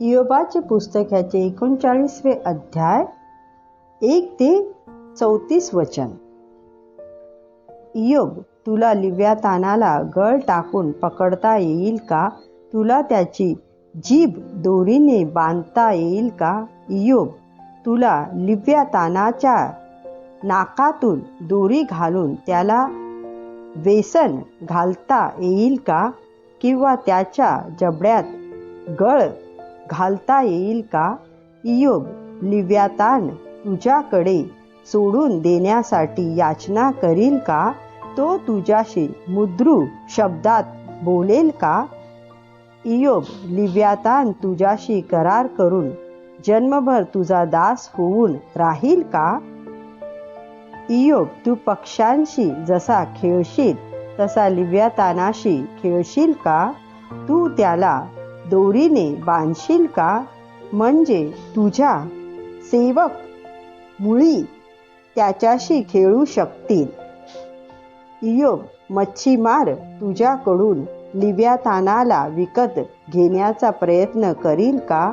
इयोबाचे पुस्तक ह्याचे एकोणचाळीसवे अध्याय एक ते चौतीस वचन. इयोब तुला लिव्यातानाला गळ टाकून पकडता येईल का? तुला त्याची जीभ दोरीने बांधता येईल का? इयोब तुला लिव्यातानाच्या नाकातून दोरी घालून त्याला वेसन घालता येईल का? किंवा त्याच्या जबड्यात गळ घालता येईल का? इयोब लिव्यातान तुझ्याकडे सोडून देण्यासाठी याचना करील का? तो तुझ्याशी मुद्रू शब्दात बोलेल का? इयोब लिव्यातान तुझ्याशी करार करून जन्मभर तुझा दास होऊन राहील का? इयोब तू पक्ष्यांशी जसा खेळशील तसा लिव्यातानाशी खेळशील का? तू त्याला दोरीने बांधशील का? म्हणजे तुझ्या सेवक मुळी त्याच्याशी खेळू शकतील. इयोब मच्छीमार तुझ्याकडून लिव्यातानाला विकत घेण्याचा प्रयत्न करील का?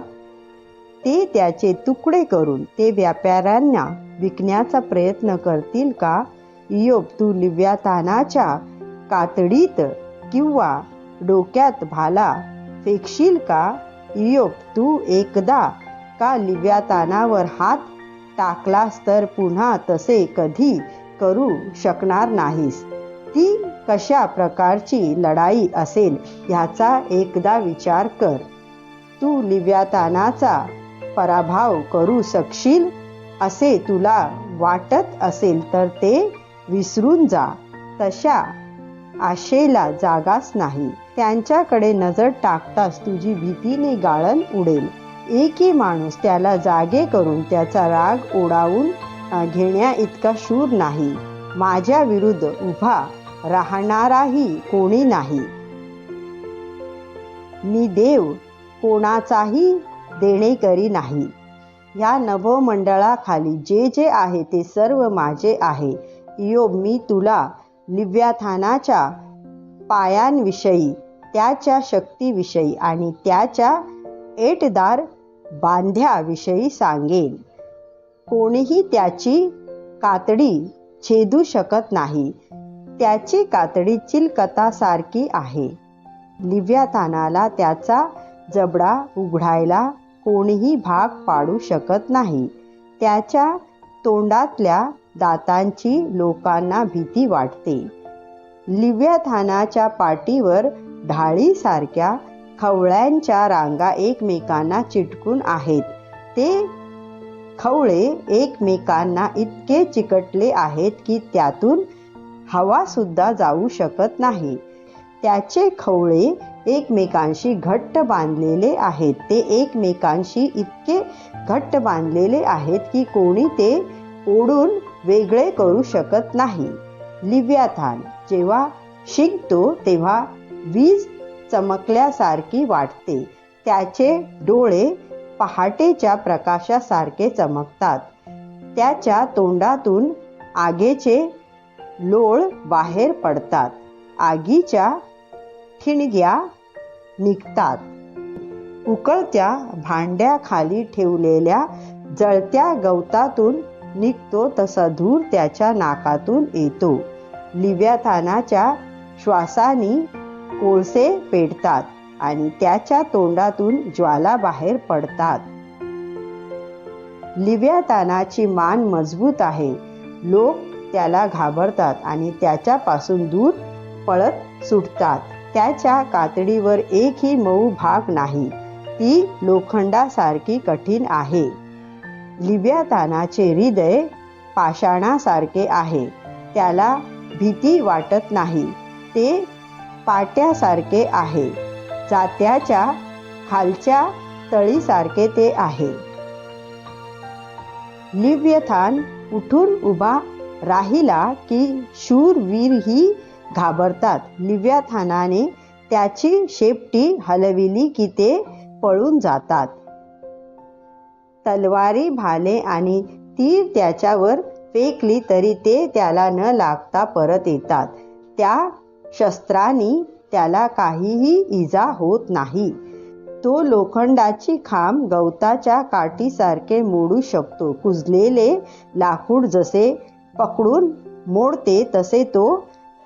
ते त्याचे तुकडे करून ते व्यापाऱ्यांना विकण्याचा प्रयत्न करतील का? इयोब तू लिव्यातानाच्या कातडीत किंवा डोक्यात भाला फेकशील का? इयोप तू एकदा का लिव्यातानावर हात टाकलास तर पुन्हा तसे कधी करू शकणार नाहीस? ती कशा प्रकारची लढाई असेल ह्याचा एकदा विचार कर. तू लिव्यातानाचा पराभव करू शकशील असे तुला वाटत असेल तर ते विसरून जा. तशा आशेला जागाच नाही. त्यांच्याकडे नजर टाकताच तुझी भीतीने गाळण उडेल. एकी माणूस त्याला जागे करून त्याचा राग ओढावून घेण्या इतका शूर नाही. माझ्या विरुद्ध उभा राहणाराही कोणी नाही. मी देव कोणाचाही देणेकरी नाही. या नभोमंडळाखाली जे जे आहे ते सर्व माझे आहे. इयोब मी तुला लिव्याथानाच्या पायांविषयी त्याच्या शक्तीविषयी आणि त्याच्या एटदार बांध्याविषयी सांगेन. कोणीही त्याची कातडी छेदू शकत नाही. त्याची कातडी चिलकतासारखी आहे. लिव्यातानाला त्याचा जबडा उघडायला कोणीही भाग पाडू शकत नाही. त्याच्या तोंडातल्या दातांची लोकांना भीती वाटते. लिव्याथानाच्या पाठीवर ढाळीसारख्या खवळ्यांच्या रांगा एकमेकांना चिटकून आहेत. ते खवळे एकमेकांना इतके चिकटले आहेत की त्यातून हवा सुद्धा जाऊ शकत नाही. त्याचे खवळे एकमेकांशी घट्ट बांधलेले आहेत. ते एकमेकांशी इतके घट्ट बांधलेले आहेत की कोणी ते ओढून वेगळे करू शकत नाही. लिव्याथान जेव्हा शिंकतो तेव्हा वीज चमकल्यासारखी वाटते. त्याचे डोळे पहाटेच्या प्रकाशासारखे चमकतात. त्याच्या तोंडातून आगेचे लोळ बाहेर पडतात. आगीच्या ठिणग्या निघतात. उकळत्या भांड्याखाली ठेवलेल्या जळत्या गवतातून निघतो तसा धूर त्याच्या नाकातून येतो. लिव्याथानाच्या श्वासानी कोळसे पेटतात आणि त्याच्या तोंडातून ज्वाला बाहेर पडतात. लिव्यातानाची मान मजबूत आहे. लोक त्याला घाबरतात आणि त्याच्यापासून दूर पळत सुटतात. त्याच्या कातडीवर एकही मऊ भाग नाही. ती लोखंडासारखी कठीण आहे. लिव्यातानाचे हृदय पाषाणासारखे आहे. त्याला भीती वाटत नाही. ते पाट्यासारखे आहे. जात्याच्या खालच्या तळीसारखे ते आहे. लिव्यथान उठून उभा राहिला की शूरवीरही घाबरतात. लिव्याथानाने त्याची शेपटी हलविली की ते पळून जातात. तलवारी भाले आणि तीर त्याच्यावर फेकली तरी ते त्याला न लागता परत येतात. त्या शस्त्रांनी त्याला काहीही इजा होत नाही. तो लोखंडाची खांब गवताच्या काठीसारखे मोडू शकतो. कुजलेले लाकूड जसे पकडून मोडते तसे तो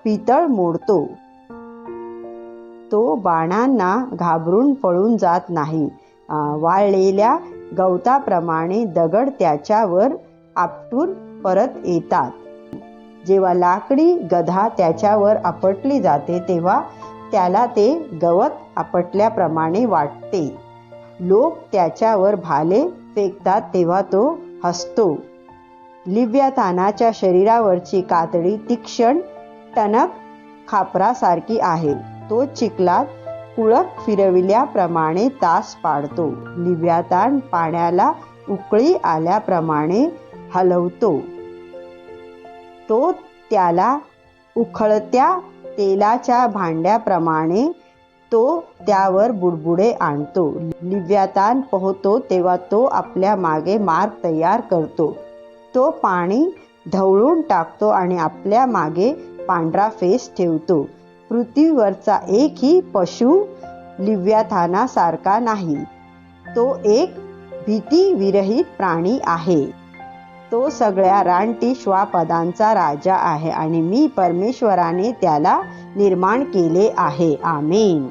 पितळ मोडतो. तो बाणांना घाबरून पळून जात नाही. वाळलेल्या गवताप्रमाणे दगड त्याच्यावर आपटून परत येतात. जेव्हा लाकडी गधा त्याच्यावर आपटली जाते तेव्हा त्याला ते गवत आपटल्याप्रमाणे वाटते. लोक त्याच्यावर भाले फेकतात तेव्हा तो हसतो. लिव्यातानाच्या शरीरावरची कातडी तीक्ष्ण टणक खापरासारखी आहे. तो चिखलात कुळक फिरविल्याप्रमाणे तास पाडतो. लिव्यातान पाण्याला उकळी आल्याप्रमाणे हलवतो. तो त्याला उखळत्या तेलाच्या भांड्याप्रमाणे तो त्यावर बुडबुडे आणतो. लिव्यातान पोहतो तेव्हा तो आपल्या मागे मार्ग तयार करतो. तो पाणी ढवळून टाकतो आणि आपल्या मागे पांढरा फेस ठेवतो. पृथ्वीवरचा एकही पशु लिव्याथानासारखा नाही. तो एक भीतीविरहित प्राणी आहे. तो सगळ्या रानटी श्वापदांचा राजा आहे आणि मी परमेश्वराने त्याला निर्माण केले आहे. आमेन.